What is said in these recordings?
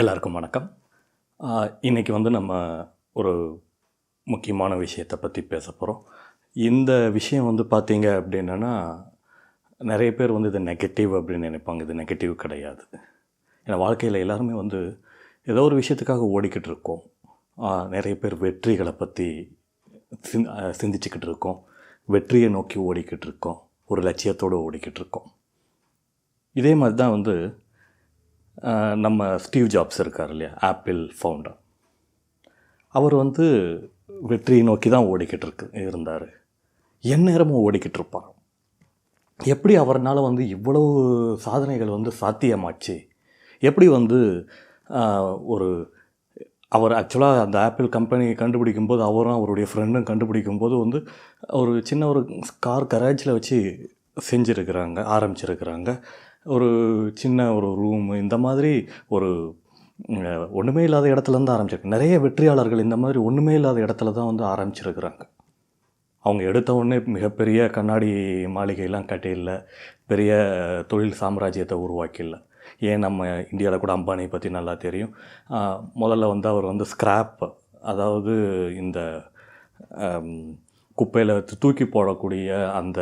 எல்லாருக்கும் வணக்கம். இன்றைக்கி வந்து நம்ம ஒரு முக்கியமான விஷயத்தை பற்றி பேச போகிறோம் இந்த விஷயம் வந்து பார்த்தீங்க அப்படின்னா நிறைய பேர் வந்து இது நெகட்டிவ் அப்படின்னு நினைப்பாங்க. இது நெகட்டிவ் கிடையாது. ஏன்னா வாழ்க்கையில் எல்லாருமே வந்து ஏதோ ஒரு விஷயத்துக்காக ஓடிக்கிட்டு இருக்கோம். நிறைய பேர் வெற்றிகளை பற்றி சிந் சிந்திச்சுக்கிட்டு இருக்கோம். வெற்றியை நோக்கி ஓடிக்கிட்டு இருக்கோம். ஒரு லட்சியத்தோடு ஓடிக்கிட்டு இருக்கோம். இதே மாதிரி தான் வந்து நம்ம ஸ்டீவ் ஜாப்ஸ் இருக்கார் இல்லையா? ஆப்பிள் ஃபவுண்டர் அவர் வந்து வெற்றியை நோக்கி தான் ஓடிக்கிட்டு இருக்கு இருந்தார். எந்நேரமும் ஓடிக்கிட்டு இருப்பார் எப்படி அவர்னால் வந்து இவ்வளவு சாதனைகள் வந்து சாத்தியமாச்சு? எப்படி வந்து ஒரு அவர் ஆக்சுவலாக அந்த ஆப்பிள் கம்பெனி கண்டுபிடிக்கும் போது அவரும் அவருடைய ஃப்ரெண்டும் கண்டுபிடிக்கும் போது வந்து ஒரு சின்ன ஒரு கார் கராஜில் வச்சு செஞ்சுருக்கிறாங்க ஆரம்பிச்சிருக்கிறாங்க. ஒரு சின்ன ஒரு ரூம் இந்த மாதிரி ஒரு ஒன்றுமே இல்லாத இடத்துல இருந்து ஆரம்பிச்சிருக்கு. நிறைய வெற்றியாளர்கள் இந்த மாதிரி ஒன்றுமே இல்லாத இடத்துல தான் வந்து ஆரம்பிச்சிருக்கிறாங்க. அவங்க எடுத்த உடனே மிகப்பெரிய கண்ணாடி மாளிகையெல்லாம் கட்டியில்ல பெரிய தொழில் சாம்ராஜ்யத்தை உருவாக்கில்ல. ஏன் நம்ம இந்தியாவில் கூட அம்பானியை பற்றி நல்லா தெரியும். முதல்ல வந்து அவர் வந்து ஸ்க்ராப் அதாவது இந்த குப்பையில் தூக்கி போடக்கூடிய அந்த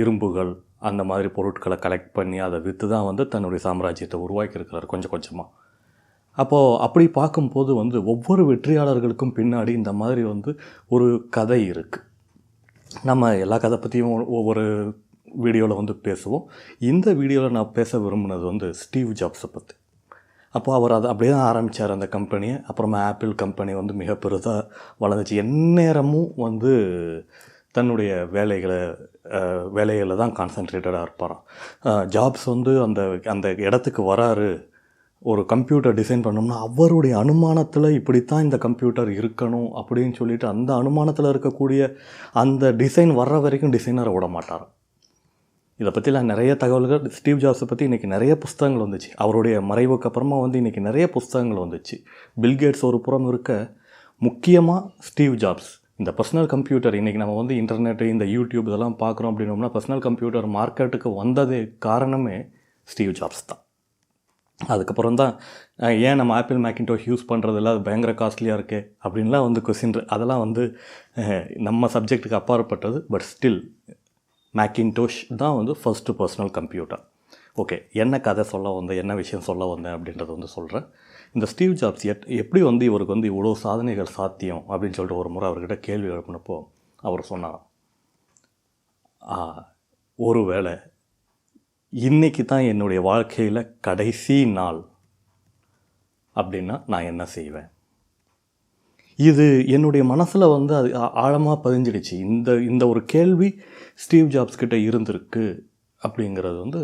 இரும்புகள் அந்த மாதிரி பொருட்களை கலெக்ட் பண்ணி அதை விற்று தான் வந்து தன்னுடைய சாம்ராஜ்யத்தை உருவாக்கியிருக்கிறார் கொஞ்சம் கொஞ்சமாக அப்போது அப்படி பார்க்கும்போது வந்து ஒவ்வொரு வெற்றியாளர்களுக்கும் பின்னாடி இந்த மாதிரி வந்து ஒரு கதை இருக்குது நம்ம எல்லா கதை பற்றியும் ஒவ்வொரு வீடியோவில் வந்து பேசுவோம். இந்த வீடியோவில் நான் பேச விரும்பினது வந்து ஸ்டீவ் ஜாப்ஸை பற்றி அப்போ அவர் அதை அப்படியே தான் ஆரம்பித்தார் அந்த கம்பெனியை. அப்புறமா ஆப்பிள் கம்பெனி வந்து மிக பெருசாக வளர்ந்துச்சு. எந்நேரமும் வந்து தன்னுடைய வேலைகளை வேலைகளில் தான் கான்சன்ட்ரேட்டடாக இருப்பாராம். ஜாப்ஸ் வந்து அந்த அந்த இடத்துக்கு வராரு ஒரு கம்ப்யூட்டர் டிசைன் பண்ணோம்னா அவருடைய அனுமானத்தில் இப்படித்தான் இந்த கம்ப்யூட்டர் இருக்கணும் அப்படின்னு சொல்லிட்டு அந்த அனுமானத்தில் இருக்கக்கூடிய அந்த டிசைன் வர்ற வரைக்கும் டிசைனரை விட மாட்டார் இதை பற்றிலாம் நிறைய தகவல்கள் ஸ்டீவ் ஜாப்ஸை பற்றி இன்றைக்கி நிறைய புஸ்தகங்கள் வந்துச்சு. அவருடைய மறைவுக்கு அப்புறமா வந்து இன்றைக்கி நிறைய புஸ்தகங்கள் வந்துச்சு. பில்கேட்ஸ் ஒரு புறம் இருக்க முக்கியமாக ஸ்டீவ் ஜாப்ஸ். இந்த பர்சனல் கம்ப்யூட்டர் இன்றைக்கி நம்ம வந்து இன்டர்நெட்டு இந்த யூடியூப் இதெல்லாம் பார்க்குறோம் அப்படின்னோம்னா பர்சனல் கம்ப்யூட்டர் மார்க்கெட்டுக்கு வந்ததே காரணமே ஸ்டீவ் ஜாப்ஸ் தான். அதுக்கப்புறம் தான் ஏன் நம்ம ஆப்பிள் மேக்கின்டோஷ் யூஸ் பண்ணுறதில்ல அது பயங்கர காஸ்ட்லியாக இருக்கே அப்படின்லாம் வந்து கொஸ்டின் அதெல்லாம் வந்து நம்ம சப்ஜெக்ட்டுக்கு அப்பாற்பட்டது பட் ஸ்டில் மேக்கின்டோஷ் தான் வந்து ஃபஸ்ட்டு பர்சனல் கம்ப்யூட்டர் ஓகே என்ன கதை சொல்ல வந்தேன் என்ன விஷயம் சொல்ல வந்தேன் அப்படின்றத வந்து சொல்கிறேன் இந்த ஸ்டீவ் ஜாப்ஸ் எட் எப்படி வந்து இவருக்கு வந்து இவ்வளோ சாதனைகள் சாத்தியம் அப்படின்னு சொல்லிட்டு ஒரு முறை அவர்கிட்ட கேள்வி எழுப்பினப்போ அவர் சொன்னாராம். ஒருவேளை இன்றைக்கி தான் என்னுடைய வாழ்க்கையில் கடைசி நாள் அப்படின்னா நான் என்ன செய்வேன்? இது என்னுடைய மனசில் வந்து அது ஆழமாக பதிஞ்சிடுச்சு. இந்த இந்த ஒரு கேள்வி ஸ்டீவ் ஜாப்ஸ் கிட்ட இருந்திருக்கு அப்படிங்கிறது வந்து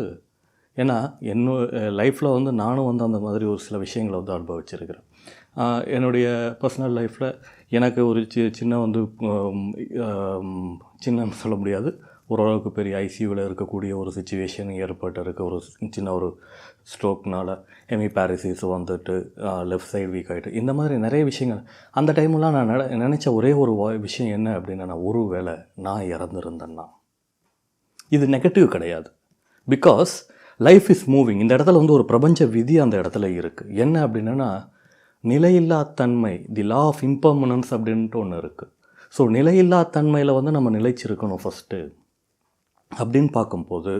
ஏன்னா என்னோட லைஃப்பில் வந்து நானும் வந்து அந்த மாதிரி ஒரு சில விஷயங்களை வந்து அனுபவிச்சிருக்கிறேன். என்னுடைய பர்சனல் லைஃப்பில் எனக்கு ஒரு சி சின்ன வந்து சின்ன சொல்ல முடியாது. ஓரளவுக்கு பெரிய ஐசியூவில் இருக்கக்கூடிய ஒரு சுச்சுவேஷன் ஏற்பட்டிருக்கு. ஒரு சின்ன ஒரு ஸ்ட்ரோக்னால் எமி பாரிசிஸ் வந்துட்டு லெஃப்ட் சைடு வீக் ஆகிட்டு இந்த மாதிரி நிறைய விஷயங்கள். அந்த டைம்லாம் நான் நட நினச்ச ஒரே ஒரு விஷயம் என்ன அப்படின்னா நான் ஒரு வேளை நான் இறந்துருந்தேன்னா. இது நெகட்டிவ் கிடையாது. பிகாஸ் லைஃப் இஸ் மூவிங் இந்த இடத்துல வந்து ஒரு பிரபஞ்ச விதி அந்த இடத்துல இருக்குது என்ன அப்படின்னா நிலையில்லா தன்மை தி லா ஆஃப் இம்பர்மனன்ஸ் அப்படின்ட்டு ஒன்று இருக்குது ஸோ நிலையில்லா தன்மையில் வந்து நம்ம நிலைச்சிருக்கணும் ஃபஸ்ட்டு அப்படின்னு பார்க்கும்போது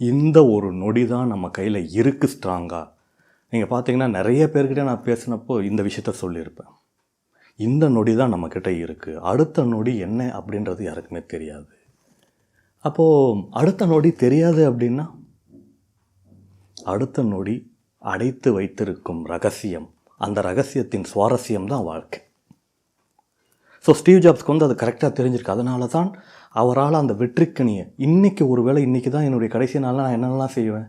இந்த ஒரு நொடி தான் நம்ம கையில் இருக்குது ஸ்ட்ராங்காக நீங்கள் பார்த்தீங்கன்னா நிறைய பேர்கிட்ட நான் பேசினப்போ இந்த விஷயத்த சொல்லியிருப்பேன். இந்த நொடி தான் நம்மக்கிட்ட இருக்குது அடுத்த நொடி என்ன அப்படின்றது யாருக்குமே தெரியாது. அப்போது அடுத்த நொடி தெரியாது அப்படின்னா அடுத்த நொடி அடைத்து வைத்திருக்கும் ரகசியம். அந்த ரகசியத்தின் சுவாரஸ்யம் தான் வாழ்க்கை. ஸோ ஸ்டீவ் ஜாப்ஸ்க்கு வந்து அது கரெக்டாக தெரிஞ்சிருக்கு. அதனால தான் அவரால் அந்த வெற்றிக்கணியை இன்றைக்கி ஒரு வேளை இன்றைக்கி தான் என்னுடைய கடைசி நாளில் நான் என்னெல்லாம் செய்வேன்?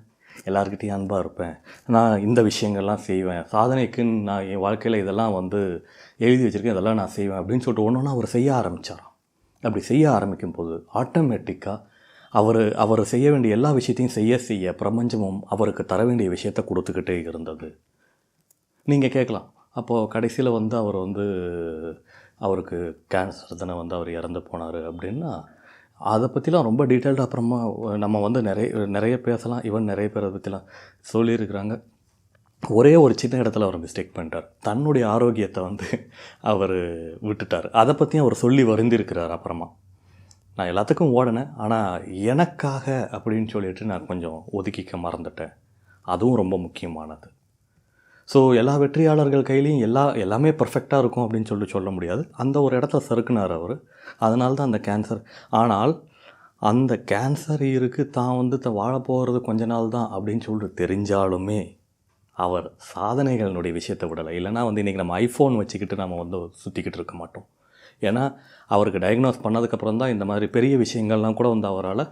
எல்லாருக்கிட்டையும் அன்பாக இருப்பேன். நான் இந்த விஷயங்கள்லாம் செய்வேன். சாதனைக்குன்னு நான் என் வாழ்க்கையில் இதெல்லாம் வந்து எழுதி வச்சுருக்கேன். இதெல்லாம் நான் செய்வேன் அப்படின்னு சொல்லிட்டு ஒன்று ஒன்று அவர் செய்ய ஆரம்பித்தாராம் அப்படி செய்ய ஆரம்பிக்கும் போது ஆட்டோமேட்டிக்காக அவர் அவர் செய்ய வேண்டிய எல்லா விஷயத்தையும் செய்ய செய்ய பிரபஞ்சமும் அவருக்கு தர வேண்டிய விஷயத்தை கொடுத்துக்கிட்டே இருந்தது. நீங்கள் கேட்கலாம். அப்போது கடைசியில் வந்து அவர் வந்து அவருக்கு கேன்சர் தானே வந்து அவர் இறந்து போனார் அப்படின்னா அதை பற்றிலாம் ரொம்ப டீட்டெயில்டு அப்புறமா நம்ம வந்து நிறைய நிறைய பேசலாம். ஈவன் நிறைய பேர் அதை பற்றிலாம் சொல்லியிருக்கிறாங்க. ஒரே ஒரு சின்ன இடத்துல அவர் மிஸ்டேக் பண்ணிட்டார். தன்னுடைய ஆரோக்கியத்தை வந்து அவர் விட்டுட்டார். அதை பற்றியும் அவர் சொல்லி வருந்திருக்கிறார் அப்புறமா. நான் எல்லாத்துக்கும் ஓடினேன். ஆனால் எனக்காக அப்படின்னு சொல்லிட்டு நான் கொஞ்சம் ஒதுக்கிக்க மறந்துட்டேன். அதுவும் ரொம்ப முக்கியமானது. ஸோ எல்லா வெற்றியாளர்கள் கையிலையும் எல்லா எல்லாமே பர்ஃபெக்டாக இருக்கும் அப்படின்னு சொல்லி சொல்ல முடியாது. அந்த ஒரு இடத்த சறுக்குனார் அவர். அதனால தான் அந்த கேன்சர் ஆனால் அந்த கேன்சர் இருக்கு தான் வந்து த வாழ போகிறது கொஞ்ச நாள் தான் அப்படின்னு சொல்லிட்டு தெரிஞ்சாலுமே அவர் சாதனைகளினுடைய விஷயத்தை விடலை. இல்லைனா வந்து இன்றைக்கி நம்ம ஐஃபோன் வச்சுக்கிட்டு நம்ம வந்து சுற்றிக்கிட்டு இருக்க மாட்டோம். ஏன்னா அவருக்கு டயக்னோஸ் பண்ணதுக்கப்புறம் தான் இந்த மாதிரி பெரிய விஷயங்கள்லாம் கூட வந்து அவரால்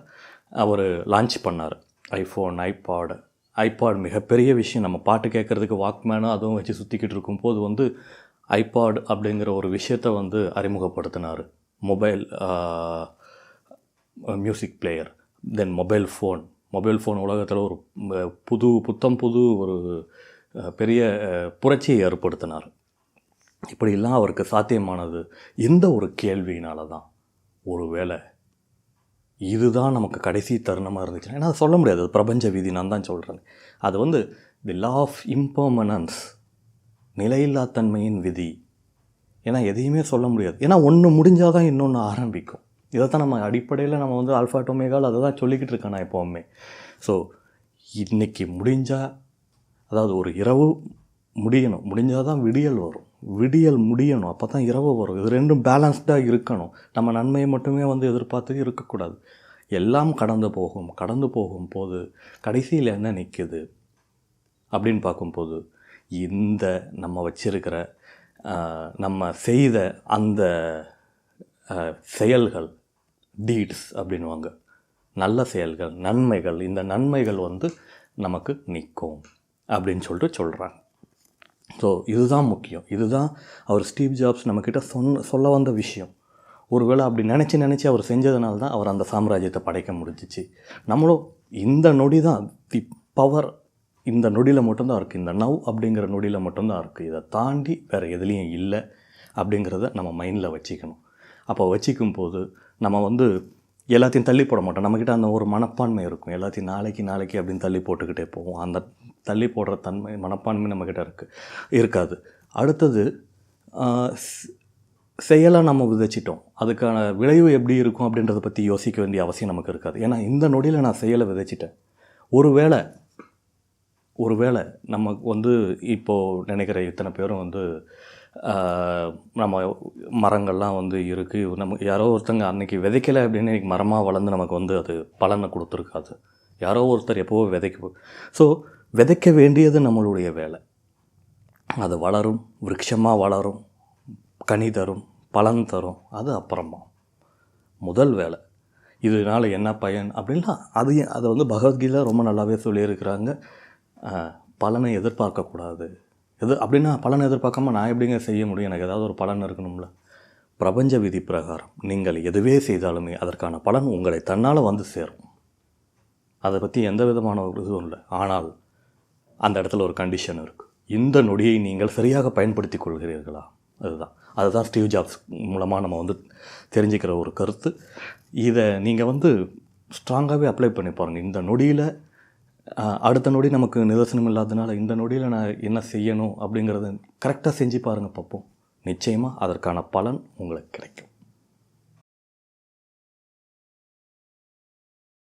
அவர் லான்ச் பண்ணார். ஐஃபோன் ஐபாடு ஐபாட் மிகப்பெரிய விஷயம். நம்ம பாட்டு கேட்குறதுக்கு வாக்மேனும் அதுவும் வச்சு சுற்றிக்கிட்டு இருக்கும்போது வந்து ஐபாட் அப்படிங்கிற ஒரு விஷயத்தை வந்து அறிமுகப்படுத்தினார். Mobile music player then mobile phone mobile phone உலகத்தில் ஒரு புது புத்தம் புது ஒரு பெரிய புரட்சியை ஏற்படுத்தினார். இப்படியெல்லாம் அவருக்கு சாத்தியமானது எந்த ஒரு கேள்வியினால தான் ஒருவேளை இதுதான் நமக்கு கடைசி தருணமாக இருந்துச்சுன்னா ஏன்னா அதை சொல்ல முடியாது அது பிரபஞ்ச விதி நான் தான் சொல்கிறேன் அது வந்து தி லா ஆஃப் இம்பர்மனன்ஸ் நிலையில்லாத்தன்மையின் விதி. ஏன்னா எதையுமே சொல்ல முடியாது. ஏன்னா ஒன்று முடிஞ்சால் தான் இன்னொன்று ஆரம்பிக்கும். இதை தான் நம்ம அடிப்படையில் நம்ம வந்து அல்ஃபா டொமேகால் அதை தான் சொல்லிக்கிட்டு இருக்கேன் நான் எப்போவுமே. ஸோ இன்றைக்கி முடிஞ்சால் அதாவது ஒரு இரவு முடியணும் முடிஞ்சால் தான் விடியல் வரும். விடியல் முடியணும். அப்போ தான் இரவு வரும். இது ரெண்டும் பேலன்ஸ்டாக இருக்கணும். நம்ம நன்மையை மட்டுமே வந்து எதிர்பார்த்து இருக்கக்கூடாது. எல்லாம் கடந்து போகும். கடந்து போகும்போது கடைசியில் என்ன நிற்குது அப்படின்னு பார்க்கும்போது இந்த நம்ம வச்சிருக்கிற நம்ம செய்த அந்த செயல்கள் டீட்ஸ் அப்படின்வாங்க நல்ல செயல்கள் நன்மைகள் இந்த நன்மைகள் வந்து நமக்கு நிற்கும் அப்படின்னு சொல்லிட்டு சொல்கிறாங்க ஸோ இதுதான் முக்கியம். இதுதான் அவர் ஸ்டீவ் ஜாப்ஸ் நம்மக்கிட்ட சொன்ன சொல்ல வந்த விஷயம். ஒருவேளை அப்படி நினச்சி நினச்சி அவர் செஞ்சதுனால தான் அவர் அந்த சாம்ராஜ்யத்தை படைக்க முடிஞ்சிச்சு. நம்மளும் இந்த நொடி தான் தி பவர் இந்த நொடியில் மட்டும்தான் இருக்குது இந்த நவ் அப்படிங்கிற நொடியில் மட்டும்தான் இருக்குது இதை தாண்டி வேறு எதுலேயும் இல்லை அப்படிங்கிறத நம்ம மைண்டில் வச்சுக்கணும். அப்போ வச்சுக்கும் போது நம்ம வந்து எல்லாத்தையும் தள்ளி போட மாட்டோம். நம்மக்கிட்ட அந்த ஒரு மனப்பான்மை இருக்கும். எல்லாத்தையும் நாளைக்கு நாளைக்கு அப்படின்னு தள்ளி போட்டுக்கிட்டே போவோம். அந்த தள்ளி போடுற தன்மை மனப்பான்மை நம்மக்கிட்ட இருக்குது இருக்காது. அடுத்தது செயலாக நம்ம விதைச்சிட்டோம். அதுக்கான விளைவு எப்படி இருக்கும் அப்படின்றத பற்றி யோசிக்க வேண்டிய அவசியம் நமக்கு இருக்காது. ஏன்னா இந்த நொடியில் நான் செயலை விதைச்சிட்டேன். ஒருவேளை ஒருவேளை நம்ம வந்து இப்போது நினைக்கிற இத்தனை பேரும் வந்து நம்ம மரங்கள்லாம் வந்து இருக்குது நம்ம யாரோ ஒருத்தங்க அன்றைக்கி விதைக்கலை அப்படின்னு இன்னைக்கு மரமாக வளர்ந்து நமக்கு வந்து அது பலனை கொடுத்துருக்காது. யாரோ ஒருத்தர் எப்போவோ விதைக்க ஸோ விதைக்க வேண்டியது நம்மளுடைய வேலை. அது வளரும் விருட்சமாக வளரும் கனி தரும் பலன் தரும் அது அப்புறமா. முதல் வேலை. இதனால் என்ன பயன் அப்படின்னா அது அதை வந்து பகவத்கீதை ரொம்ப நல்லாவே சொல்லியிருக்கிறாங்க. பலனை எதிர்பார்க்கக்கூடாது. எது அப்படின்னா பலன் எதிர்பார்க்காம நான் எப்படிங்க செய்ய முடியும்? எனக்கு ஏதாவது ஒரு பலன் இருக்கணும்ல. பிரபஞ்ச விதி பிரகாரம் நீங்கள் எதுவே செய்தாலுமே அதற்கான பலன் உங்களை தன்னால் வந்து சேரும். அதை பற்றி எந்த விதமான ஒரு இதுவும் இல்லை. ஆனால் அந்த இடத்துல ஒரு கண்டிஷன் இருக்குது இந்த நொடியை நீங்கள் சரியாக பயன்படுத்தி கொள்கிறீர்களா? அதுதான். அதுதான் ஸ்டீவ் ஜாப்ஸ் மூலமாக நம்ம வந்து தெரிஞ்சுக்கிற ஒரு கருத்து. இதை நீங்கள் வந்து ஸ்ட்ராங்காகவே அப்ளை பண்ணி பாருங்கள் இந்த நொடியில் அடுத்த நொடி நமக்கு நிதர்சனம் இல்லாததுனால இந்த நொடியில் நான் என்ன செய்யணும் அப்படிங்கிறத கரெக்டாக செஞ்சு பாருங்கள் பார்ப்போம் நிச்சயமாக அதற்கான பலன் உங்களுக்கு கிடைக்கும்.